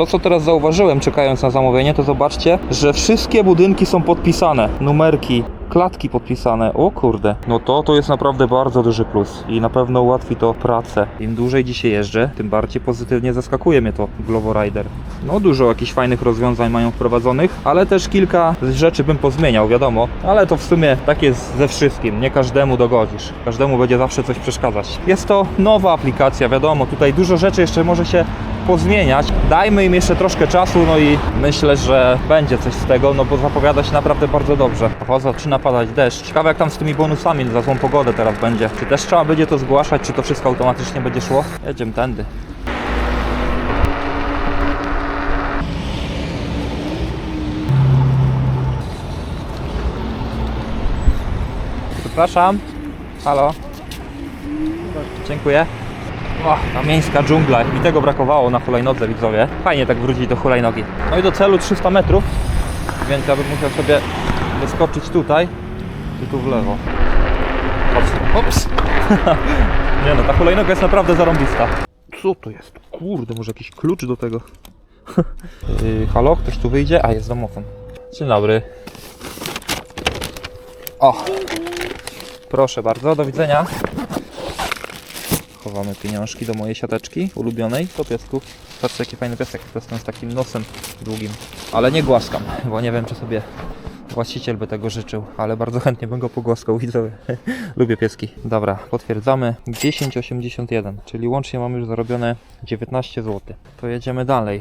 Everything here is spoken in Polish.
To co teraz zauważyłem czekając na zamówienie, to zobaczcie, że wszystkie budynki są podpisane. Numerki, klatki podpisane. O kurde. No to to jest naprawdę bardzo duży plus i na pewno ułatwi to pracę. Im dłużej dzisiaj jeżdżę, tym bardziej pozytywnie zaskakuje mnie to Glovo Rider. No dużo jakichś fajnych rozwiązań mają wprowadzonych, ale też kilka rzeczy bym pozmieniał, wiadomo. Ale to w sumie tak jest ze wszystkim. Nie każdemu dogodzisz. Każdemu będzie zawsze coś przeszkadzać. Jest to nowa aplikacja, wiadomo. Tutaj dużo rzeczy jeszcze może się pozmieniać. Dajmy im jeszcze troszkę czasu, no i myślę, że będzie coś z tego, no bo zapowiada się naprawdę bardzo dobrze. O, zaczyna padać deszcz. Ciekawe jak tam z tymi bonusami za złą pogodę teraz będzie. Czy też trzeba będzie to zgłaszać, czy to wszystko automatycznie będzie szło? Jedziemy tędy. Przepraszam. Halo. Dziękuję. O, ta miejska dżungla, mi tego brakowało na hulajnodze widzowie. Fajnie tak wrócić do hulajnogi. No i do celu 300 metrów, więc ja bym musiał sobie wyskoczyć tutaj i tu w lewo. Ops. Ops. Nie no, ta hulajnoga jest naprawdę zarąbista. Co to jest? Kurde, może jakiś klucz do tego. yy, halo, ktoś tu wyjdzie? A, jest domofon. Dzień dobry. O! Proszę bardzo, do widzenia. Chowamy pieniążki do mojej siateczki ulubionej po piesku. Patrzcie jaki fajny jest ten z takim nosem długim. Ale nie głaskam, bo nie wiem czy sobie właściciel by tego życzył, ale bardzo chętnie bym go pogłaskał, widzowie. Lubię pieski. Dobra, potwierdzamy. 10,81, czyli łącznie mamy już zarobione 19 zł. To jedziemy dalej.